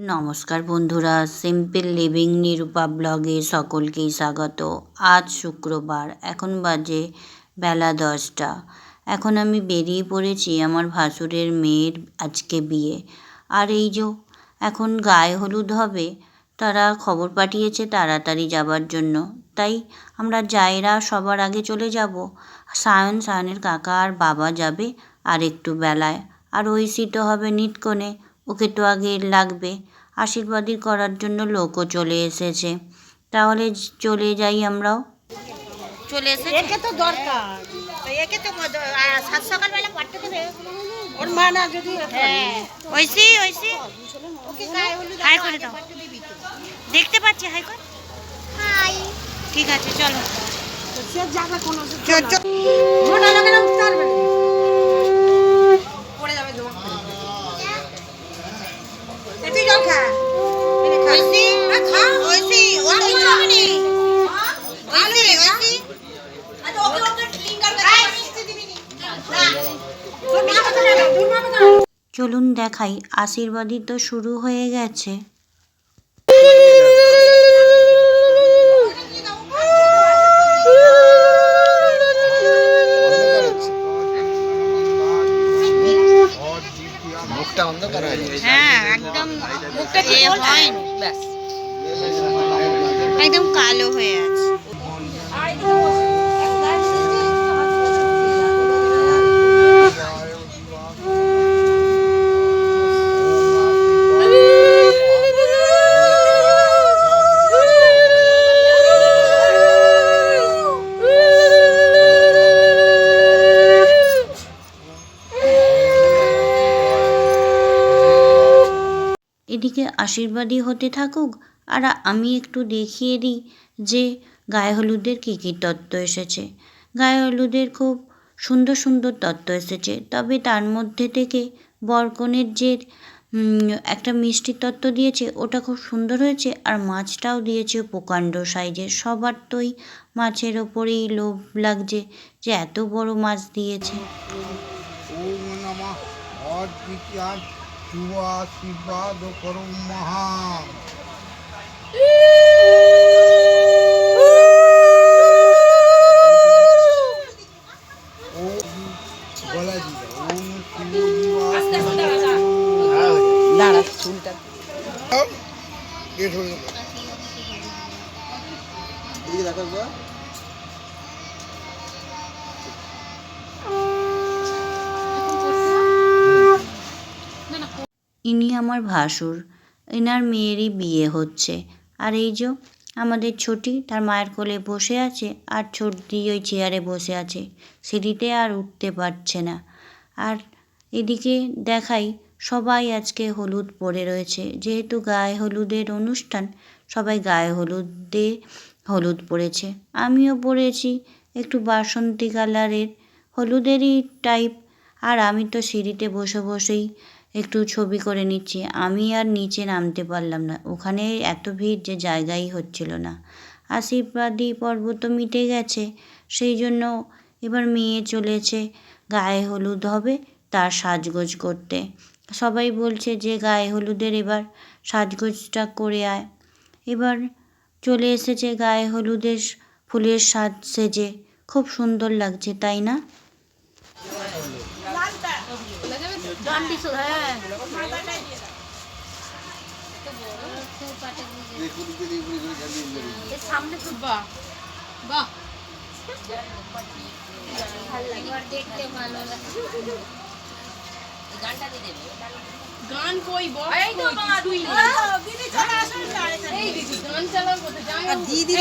নমস্কার বন্ধুরা simple living Nirupa ব্লগে সকলকেই স্বাগত। আজ শুক্রবার, এখন বাজে বেলা দশটা। এখন আমি বেরিয়ে পড়েছি আমার ভাসুরের মেয়ের আজকে বিয়ে। আর এই যে, এখন গায়ে হলুদ হবে, তারা খবর পাঠিয়েছে তাড়াতাড়ি যাবার জন্য। তাই আমরা জায়রা সবার আগে চলে যাব। সায়ন, সায়নের কাকা আর বাবা যাবে আর একটু বেলায়। আর ওই সিটও হবে নিটকনে। ওকে তো আগে লাগবে। আশীর্বাদই করার জন্য লোকও চলে এসেছে। তাহলে চলে যাই আমরাও। চলে এসেছে? একে তো দরকার। একে তো সাত সকালবেলা পাঠাতে দেবে? ওর মা না যদি হ্যাঁ। হাই করে দাও। দেখতে পাচ্ছি হাই কর। ঠিক আছে চলো। সে যাবে কোনো দেখাই। আশীর্বাদী তো শুরু হয়ে গেছে। হয়ে একদম মুখটা হয় একদম কালো হয়ে এদিকে আশীর্বাদী হতে থাকুক, আর আমি একটু দেখিয়ে দিই যে গায়ে হলুদের কী কী তত্ত্ব এসেছে। গায়ে হলুদের খুব সুন্দর সুন্দর তত্ত্ব এসেছে, তবে তার মধ্যে থেকে বরকনের যে একটা মিষ্টি তত্ত্ব দিয়েছে, ওটা খুব সুন্দর হয়েছে, আর মাছটাও দিয়েছে প্রকাণ্ড সাইজের। সবার তোই মাছের ওপরেই লোভ লাগছে যে এত বড় মাছ দিয়েছে। শুভ আশীর্বাদ করো মহা আমার ভাসুর। এনার মেয়েরই বিয়ে হচ্ছে। আর এই যে আমাদের ছোটি, তার মায়ের কোলে বসে আছে আর ছোটদি ওই চেয়ারে বসে আছে। সিঁড়িতে আর উঠতে পারছে না। আর এদিকে দেখাই, সবাই আজকে হলুদ পরে রয়েছে। যেহেতু গায়ে হলুদের অনুষ্ঠান, সবাই গায়ে হলুদ দিয়ে হলুদ পরেছে। আমিও পরেছি, একটু বাসন্তী কালারের হলুদেরই টাইপ আর আমি তো সিঁড়িতে বসে বসেই একটু ছবি করে নিচ্ছি। আমি আর নিচে নামতে পারলাম না। ওখানে এত ভিড় যে জায়গাই হচ্ছিল না। আশীর্বাদী পর্ব তো মিটে গেছে। সেই জন্য এবার মেয়ে চলেছে গায়ে হলুদ হবে তার সাজগোজ করতে। সবাই বলছে যে গায়ে হলুদের এবার সাজগোজটা করে আয়। এবার চলে এসেছে গায়ে হলুদের ফুলের সাজ সেজে। খুব সুন্দর লাগছে, তাই না? সামনে তো বাহ বাহ দিদি চালাও কোথায়? যাই দিদি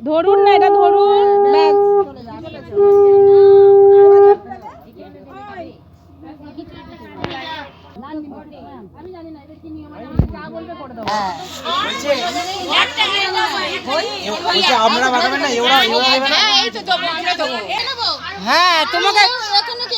ধরুন না এটা ধরুন। হ্যাঁ তোমাকে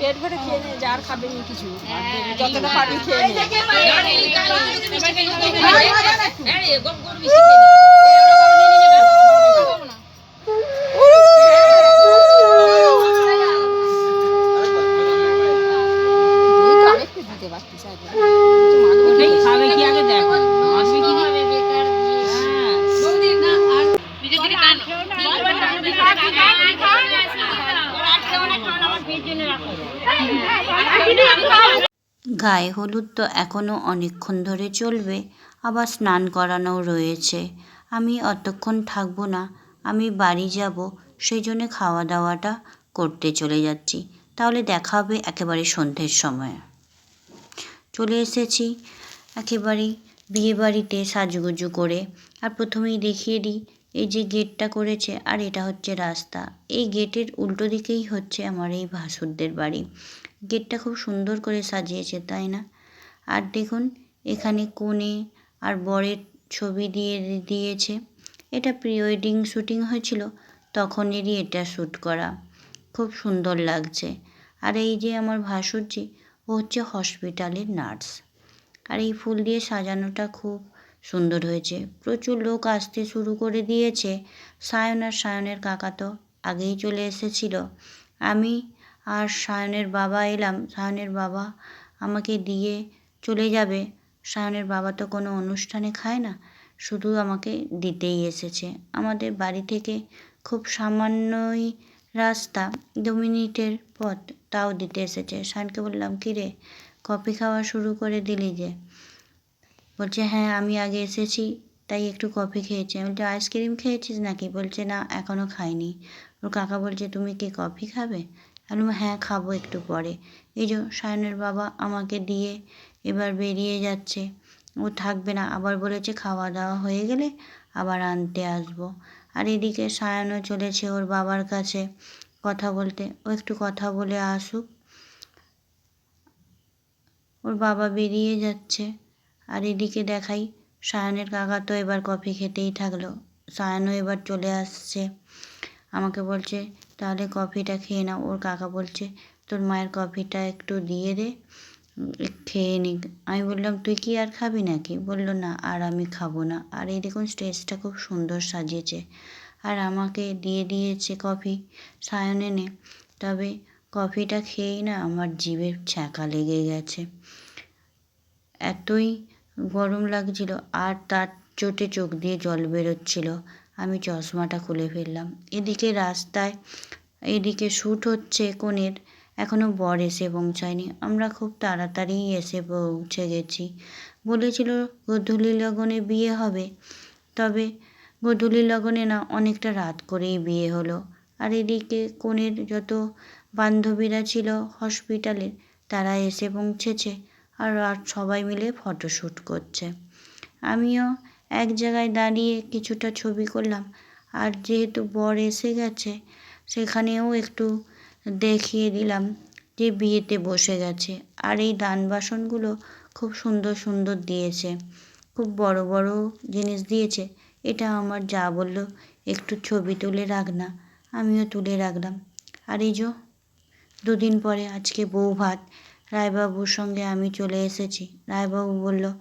পেট ভরে খেয়ে নিয়ে যার খাবে নি কিছু। যতটা পারবি খেয়ে নে খাবে কি আগে দেখো মাসবে কি হবে বেকার গায়ে হলুদ তো এখনও অনেকক্ষণ ধরে চলবে, আবার স্নান করানোও রয়েছে। আমি অতক্ষণ থাকব না, আমি বাড়ি যাব, সেই জন্য খাওয়া দাওয়াটা করতে চলে যাচ্ছি। তাহলে দেখা হবে একেবারে সন্ধ্যের সময়। চলে এসেছি একেবারে বিয়েবাড়িতে সাজুগুজু করে, আর প্রথমেই দেখিয়ে দিই এই যে গেটটা করেছে, আর এটা হচ্ছে রাস্তা। এই গেটের উল্টো দিকেই হচ্ছে আমার এই ভাসুরদের বাড়ি। গেটটা খুব সুন্দর করে সাজিয়েছে, তাই না? আর দেখুন, এখানে কোণে আর বরের ছবি দিয়ে দিয়েছে। এটা প্রি ওয়েডিং শ্যুটিং হয়েছিল, তখনেরই এটা শ্যুট করা। খুব সুন্দর লাগছে। আর এই যে আমার ভাসুরজি, ও হচ্ছে হসপিটালের নার্স। আর এই ফুল দিয়ে সাজানোটা খুব সুন্দর হয়েছে। প্রচুর লোক আসতে শুরু করে দিয়েছে। সায়ন আর সায়নের কাকা তো আগেই চলে এসেছিল। আমি আর সায়নের বাবা এলাম। সায়নের বাবা আমাকে দিয়ে চলে যাবে। সায়নের বাবা তো কোনো অনুষ্ঠানে খায় না, শুধু আমাকে দিতেই এসেছে। আমাদের বাড়ি থেকে খুব সামান্যই রাস্তা, দু মিনিটের পথ তাও দিতে এসেছে। সায়নকে বললাম, কী রে, কফি খাওয়া শুরু করে দিলি যে? বলছে হ্যাঁ আমি আগে এসেছি, তাই একটু কফি খেয়েছি। আমি বলছি, আইসক্রিম খেয়েছিস নাকি? বলছে, না এখনও খাইনি। ওর কাকা বলছে, তুমি কি কফি খাবে? আমি বললাম হ্যাঁ খাব একটু পরে। এই যে সায়নের বাবা আমাকে দিয়ে এবার বেরিয়ে যাচ্ছে। ও থাকবে না, আবার বলেছে খাওয়া দাওয়া হয়ে গেলে আবার আনতে আসব। আর এদিকে সায়নও চলেছে ওর বাবার কাছে কথা বলতে। ও একটু কথা বলে আসুক। ওর বাবা বেরিয়ে যাচ্ছে। আর এদিকে দেখাই সায়নের কাকা তো এবার কফি খেতেই থাকল। সায়নও এবার চলে আসছে। আমাকে বলছে, তাহলে কফিটা খেয়ে নাও। ওর কাকা বলছে, তোর মায়ের কফিটা একটু দিয়ে দে খেয়ে নিক। আমি বললাম, তুই কি আর খাবি নাকি? বলল, না, আর আমি খাব না। আর এই দেখুন, স্টেজটা খুব সুন্দর সাজিয়েছে। আর আমাকে দিয়ে দিয়েছে কফি সায়ন এনে। তবে কফিটা খেয়েই না আমার জিভে ছ্যাঁকা লেগে গেছে। এতই গরম লাগছিল, আর তার চোটে চোখ দিয়ে জল বেরোচ্ছিল। আমি চশমাটা খুলে ফেললাম। এদিকে রাস্তায়, এদিকে শ্যুট হচ্ছে কনের। এখনও বর এসে পৌঁছায়নি। আমরা খুব তাড়াতাড়ি এসে পৌঁছে গেছি। বলেছিল, গধূলি লগনে বিয়ে হবে। তবে গধূলি লগনে না, অনেকটা রাত করেই বিয়ে হলো। আর এদিকে কনের যত বান্ধবীরা ছিল হসপিটালের তারা এসে পৌঁছেছে। আর আর সবাই মিলে ফটোশ্যুট করছে। আমিও এক জায়গায় দাঁড়িয়ে কিছুটা ছবি করলাম। আর যেহেতু বর এসে গেছে সেখানেও একটু দেখিয়ে দিলাম যে বিয়েতে বসে গেছে। আর এই দান বাসনগুলো খুব সুন্দর সুন্দর দিয়েছে। খুব বড় বড় জিনিস দিয়েছে। এটা আমার যা বলল একটু ছবি তুলে রাখ না আমিও তুলে রাখলাম। আর এই যো দুদিন পরে আজকে বউ ভাত। রায়বাবুর সঙ্গে আমি চলে এসেছি। রায়বাবু বলল "উম,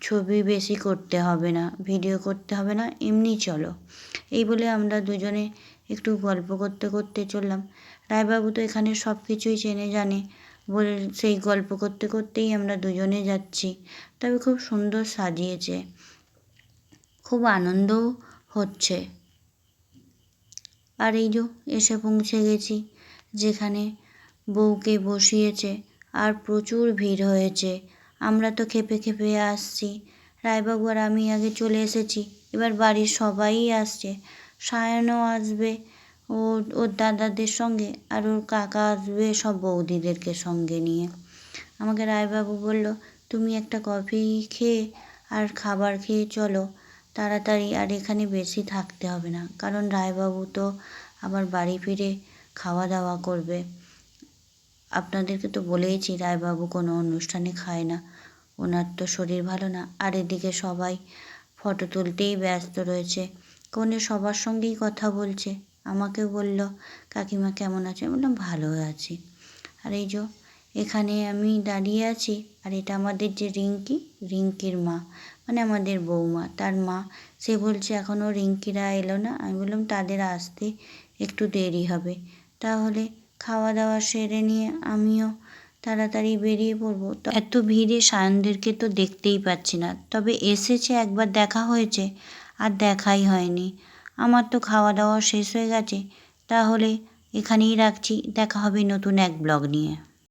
ছবি বেশি করতে হবে না ভিডিও করতে হবে না, এমনি চলো। এই বলে আমরা দুজনে একটু গল্প করতে করতে চললাম। রায়বাবু তো এখানে সব কিছুই চেনে জানে, বলে সেই গল্প করতে করতেই আমরা দুজনে যাচ্ছি। তবে খুব সুন্দর সাজিয়েছে, খুব আনন্দও হচ্ছে। আর এই যে এসে পৌঁছে গেছি, যেখানে বউকে বসিয়েছে, আর প্রচুর ভিড় হয়েছে। আমরা তো খেপে খেপে আসছি। রায়বাবু আর আমি আগে চলে এসেছি। এবার বাড়ির সবাই আসছে। সায়নও আসবে ও ওর দাদাদের সঙ্গে আর ওর কাকা আসবে সব বৌদিদেরকে সঙ্গে নিয়ে। আমাকে রায়বাবু বলল, তুমি একটা কফি খেয়ে আর খাবার খেয়ে চলো। তাড়াতাড়ি আর এখানে বেশি থাকতে হবে না। কারণ রায়বাবু তো আবার বাড়ি ফিরে খাওয়া দাওয়া করবে। আপনাদেরকে তো বলেইছি, রায়বাবু কোনো অনুষ্ঠানে খায় না। ওনার তো শরীর ভালো না। আর এদিকে সবাই ফটো তুলতেই ব্যস্ত রয়েছে। কোনে সবার সঙ্গেই কথা বলছে। আমাকে বলল, কাকিমা কেমন আছে? বললাম, ভালো আছি। আর এই যে এখানে আমি দাঁড়িয়ে আছি, আর এটা আমাদের যে রিঙ্কি, রিঙ্কির মা মানে আমাদের বৌমা, তার মা, সে বলছে এখনও রিঙ্কিরা এলো না। আমি বললাম, তাদের আসতে একটু দেরি হবে। তাহলে খাওয়া দাওয়া সেরে নিয়ে আমিও তাড়াতাড়ি বেরিয়ে পড়ব। এত ভিড়ে সায়নদেরকে তো দেখতেই পাচ্ছি না। তবে এসেছে, একবার দেখা হয়েছে, আর দেখাই হয়নি। আমার তো খাওয়া দাওয়া শেষ হয়ে গেছে, তাহলে এখানেই রাখছি। দেখা হবে নতুন এক ব্লগ নিয়ে।